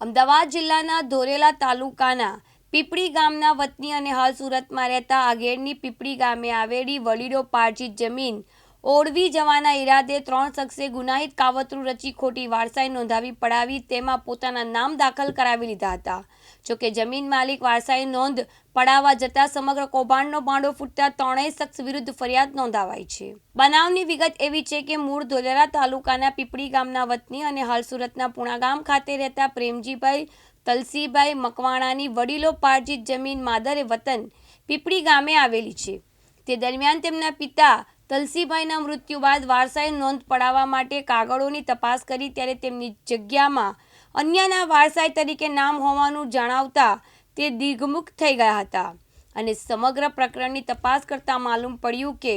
અમદાવાદ જિલ્લાના ધોરેલા તાલુકાના પીપળી ગામના વતની અને હાલ સુરતમાં રહેતા આગેરની પીપળી ગામે આવેલી વડીલો પાર્જિત જમીન ઓળવી જવાના ઈરાદે ત્રણ શખ્સે ગુનાહિત કાવતરું રચી ખોટી વારસાઈ નોંધાવી પડાવી, તેમાં પોતાના નામ દાખલ કરાવી લીધા હતા. જોકે જમીન માલિક વારસાઈ નોંધ પડાવવા જતા સમગ્ર કૌભાંડનો ભાંડો ફૂટતા ત્રણેય શખ્સ વિરુદ્ધ ફરિયાદ નોંધાવાઈ છે. બનાવની વિગત એવી છે કે મૂળ ધોલેરા તાલુકાના પીપળી ગામના વતની અને હાલ સુરતના પુણા ખાતે રહેતા પ્રેમજીભાઈ તલસીભાઈ મકવાણાની વડીલો પાર્જિત જમીન માદરે વતન પીપળી ગામે આવેલી છે. તે દરમિયાન તેમના પિતા તલસીભાઈના મૃત્યુ બાદ વારસાઈ નોંધ પડાવવા માટે કાગળોની તપાસ કરી ત્યારે તેમની જગ્યામાં અન્યના વારસાઈ તરીકે નામ હોવાનું જણાવતા તે દિગ્મુખ થઈ ગયા હતા. અને સમગ્ર પ્રકરણની તપાસ કરતાં માલુમ પડ્યું કે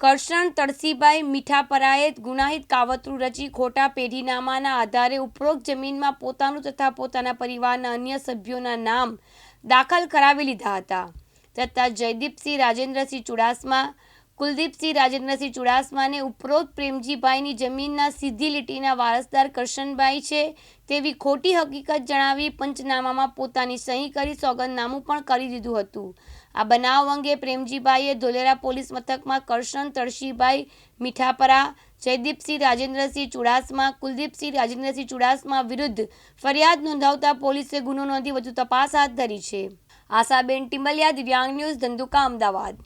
કરશન તળસીભાઈ મીઠાપરાએ ગુનાહિત કાવતરું રચી ખોટા પેઢીનામાના આધારે ઉપરોક્ત જમીનમાં પોતાનું તથા પોતાના પરિવારના અન્ય સભ્યોના નામ દાખલ કરાવી લીધા હતા. તથા જયદીપસિંહ રાજેન્દ્રસિંહ ચુડાસમા કુલદીપસિંહ રાજેન્દ્રસિંહ ચુડાસમાને ઉપરોક્ત પ્રેમજીભાઈની જમીનના સીધી લીટીના વારસદાર કરશનભાઈ છે તેવી ખોટી હકીકત જણાવી પંચનામામાં પોતાની સહી કરી સોગંદનામું પણ કરી દીધું હતું. આ બનાવ અંગે પ્રેમજીભાઈએ ધોલેરા પોલીસ મથકમાં કરશન, તળશીભાઈ, મીઠાપરા, જયદીપસિંહ રાજેન્દ્રસિંહ ચુડાસમા, કુલદીપસિંહ રાજેન્દ્રસિંહ ચુડાસમા વિરુદ્ધ ફરિયાદ નોંધાવતા પોલીસે ગુનો નોંધી વધુ તપાસ હાથ ધરી છે. આશાબેન ટિમલિયા દિવ્યાંગ ન્યૂઝ ધંધુકા અમદાવાદ.